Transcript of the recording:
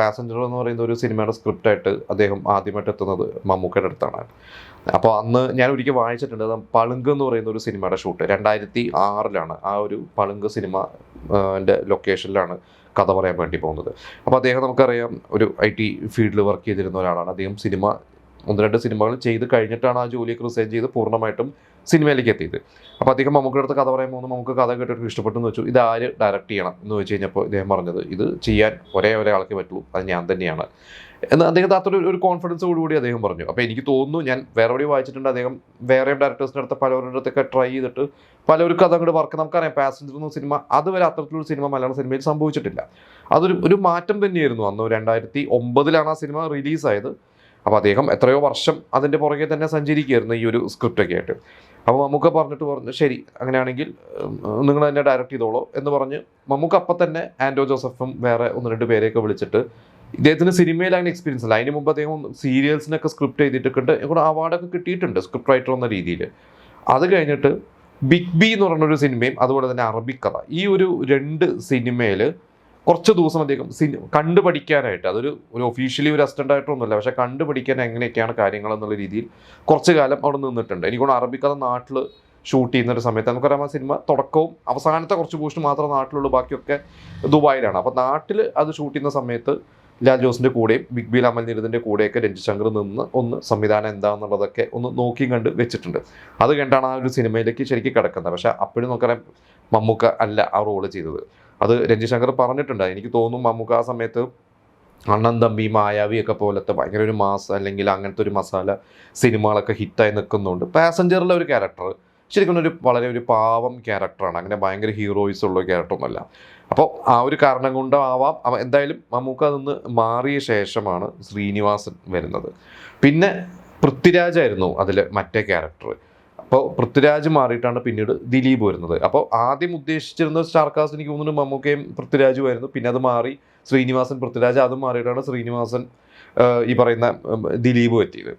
Passenger എന്ന് പറയുന്ന ഒരു സിനിമയുടെ സ്ക്രിപ്റ്റായിട്ട് അദ്ദേഹം ആദ്യമായിട്ട് എത്തുന്നത് മമ്മൂക്കയുടെ അടുത്താണ്. അപ്പോൾ അന്ന് ഞാൻ ഒരിക്കൽ വായിച്ചിട്ടുണ്ട് പളുങ്ക് എന്ന് പറയുന്ന ഒരു സിനിമയുടെ ഷൂട്ട് രണ്ടായിരത്തി ആറിലാണ് ആ ഒരു പളുങ്ക് സിനിമ ലൊക്കേഷനിലാണ് കഥ പറയാൻ വേണ്ടി പോകുന്നത്. അപ്പോൾ അദ്ദേഹം നമുക്കറിയാം ഒരു ഐ ടി ഫീൽഡിൽ വർക്ക് ചെയ്തിരുന്ന ഒരാളാണ്. അദ്ദേഹം സിനിമ ഒന്ന് രണ്ട് സിനിമകൾ ചെയ്ത് കഴിഞ്ഞിട്ടാണ് ആ ജോലിയൊക്കെ റിസൈൻ ചെയ്ത് പൂർണമായിട്ടും സിനിമയിലേക്ക് എത്തിയത്. അപ്പോൾ അദ്ദേഹം മമ്മൂക്കിയുടെ അടുത്ത് കഥ പറയാൻ പോകുന്നു. നമുക്ക് കഥ കേട്ടിട്ട് ഇഷ്ടപ്പെട്ടെന്ന് വെച്ചു. ഇത് ആര് ഡയറക്റ്റ് ചെയ്യണം എന്ന് വെച്ച് കഴിഞ്ഞപ്പോൾ ഇദ്ദേഹം പറഞ്ഞത് ഇത് ചെയ്യാൻ ഒരേ ഒരേ ആൾക്ക് പറ്റുള്ളൂ. അത് ഞാൻ തന്നെയാണ്. എന്ന് അദ്ദേഹത്തെ അത്ര ഒരു കോൺഫിഡൻസ് കൂടി അദ്ദേഹം പറഞ്ഞു. അപ്പോൾ എനിക്ക് തോന്നുന്നു ഞാൻ വേറെ എവിടെ വായിച്ചിട്ടുണ്ട്. അദ്ദേഹം വേറെ ഡയറക്ടേഴ്സിന്റെ അടുത്ത് പലവരുടെ അടുത്തൊക്കെ ട്രൈ ചെയ്തിട്ട് പലവർക്കും അങ്ങോട്ട് വർക്ക് നമുക്കറിയാം. പാസഞ്ചർ എന്ന സിനിമ അതുവരെ അത്തരത്തിലൊരു സിനിമ മലയാള സിനിമയിൽ സംഭവിച്ചിട്ടില്ല. അതൊരു ഒരു മാറ്റം തന്നെയായിരുന്നു. അന്ന് രണ്ടായിരത്തി ഒമ്പതിലാണ് ആ സിനിമ റിലീസായത്. അപ്പോൾ അദ്ദേഹം എത്രയോ വർഷം അതിന്റെ പുറകെ തന്നെ സഞ്ചരിക്കുകയായിരുന്നു ഈ ഒരു സ്ക്രിപ്റ്റൊക്കെ ആയിട്ട്. അപ്പോൾ മമ്മൂക്ക പറഞ്ഞിട്ട് പറഞ്ഞു ശരി അങ്ങനെയാണെങ്കിൽ നിങ്ങൾ തന്നെ ഡയറക്റ്റ് ചെയ്തോളൂ എന്ന് പറഞ്ഞ് മമ്മൂക്ക അപ്പം തന്നെ ആൻഡോ ജോസഫും വേറെ ഒന്ന് രണ്ട് പേരെയൊക്കെ വിളിച്ചിട്ട് ഇദ്ദേഹത്തിന് സിനിമയിൽ അങ്ങനെ എക്സ്പീരിയൻസ് ഇല്ല. അതിന് മുമ്പ് അദ്ദേഹം സീരിയൽസിനൊക്കെ സ്ക്രിപ്റ്റ് ചെയ്തിട്ടുണ്ട് ഇവിടെ അവാർഡൊക്കെ കിട്ടിയിട്ടുണ്ട് സ്ക്രിപ്റ്റ് റൈറ്റർ എന്ന രീതിയിൽ അത് കഴിഞ്ഞിട്ട് ബിഗ് ബി എന്ന് പറഞ്ഞൊരു സിനിമയും അതുപോലെ തന്നെ അറബിക് കഥ. ഈ ഒരു രണ്ട് സിനിമയിൽ കുറച്ച് ദിവസം അദ്ദേഹം കണ്ടു പഠിക്കാനായിട്ട് അതൊരു ഒരു ഒഫീഷ്യലി ഒരു അസിസ്റ്റന്റ് ആയിട്ടൊന്നുമില്ല പക്ഷേ കണ്ടു പഠിക്കാൻ എങ്ങനെയൊക്കെയാണ് കാര്യങ്ങൾ എന്നുള്ള രീതിയിൽ കുറച്ച് കാലം അവിടെ നിന്നിട്ടുണ്ട്. എനിക്കോട് അറബിക്കഥ നാട്ടിൽ ഷൂട്ട് ചെയ്യുന്ന ഒരു സമയത്ത് നമുക്കറിയാം ആ സിനിമ തുടക്കവും അവസാനത്തെ കുറച്ച് പോസ്റ്റ് മാത്രം നാട്ടിലുള്ളൂ ബാക്കിയൊക്കെ ദുബായിലാണ്. അപ്പോൾ നാട്ടിൽ അത് ഷൂട്ട് ചെയ്യുന്ന സമയത്ത് ലാൽ ജോസിന്റെ കൂടെയും ബിഗ് ബി അമൽ നിരുതിന്റെ കൂടെയൊക്കെ രഞ്ജിത് ശങ്കർ നിന്ന് ഒന്ന് സംവിധാനം എന്താണെന്നുള്ളതൊക്കെ ഒന്ന് നോക്കി കണ്ട് വെച്ചിട്ടുണ്ട്. അത് കണ്ടാണ് ആ ഒരു സിനിമയിലേക്ക് ശരിക്കും കിടക്കുന്നത്. പക്ഷേ അപ്പോഴും നമുക്കറിയാം മമ്മൂക്ക അല്ല ആ റോൾ ചെയ്തത്. അത് രഞ്ജിശങ്കർ പറഞ്ഞിട്ടുണ്ട്. എനിക്ക് തോന്നുന്നു മമ്മൂക്ക ആ സമയത്ത് അണ്ണൻ തമ്പി മായാവി ഒക്കെ പോലത്തെ ഭയങ്കര ഒരു മാസ അല്ലെങ്കിൽ അങ്ങനത്തെ ഒരു മസാല സിനിമകളൊക്കെ ഹിറ്റായി നിൽക്കുന്നുണ്ട്. പാസഞ്ചറിലെ ഒരു ക്യാരക്ടർ ശരിക്കും ഒരു വളരെ ഒരു പാവം ക്യാരക്ടറാണ് അങ്ങനെ ഭയങ്കര ഹീറോയിസ് ഉള്ള ക്യാരക്ടറൊന്നുമല്ല അപ്പോൾ ആ ഒരു കാരണം കൊണ്ടാവാം. എന്തായാലും മമ്മൂക്ക നിന്ന് മാറിയ ശേഷമാണ് ശ്രീനിവാസൻ വരുന്നത്. പിന്നെ പൃഥ്വിരാജായിരുന്നു അതിൽ മറ്റേ ക്യാരക്ടർ അപ്പോൾ പൃഥ്വിരാജ് മാറിയിട്ടാണ് പിന്നീട് ദിലീപ് വരുന്നത്. അപ്പോൾ ആദ്യം ഉദ്ദേശിച്ചിരുന്ന സ്റ്റാർകാസ്റ്റ് എനിക്ക് തോന്നുന്നു മമ്മൂക്കയും പൃഥ്വിരാജും ആയിരുന്നു. പിന്നെ അത് മാറി ശ്രീനിവാസൻ പൃഥ്വിരാജ് അതും മാറിയിട്ടാണ് ശ്രീനിവാസൻ ഈ പറയുന്ന ദിലീപ് പറ്റിയത്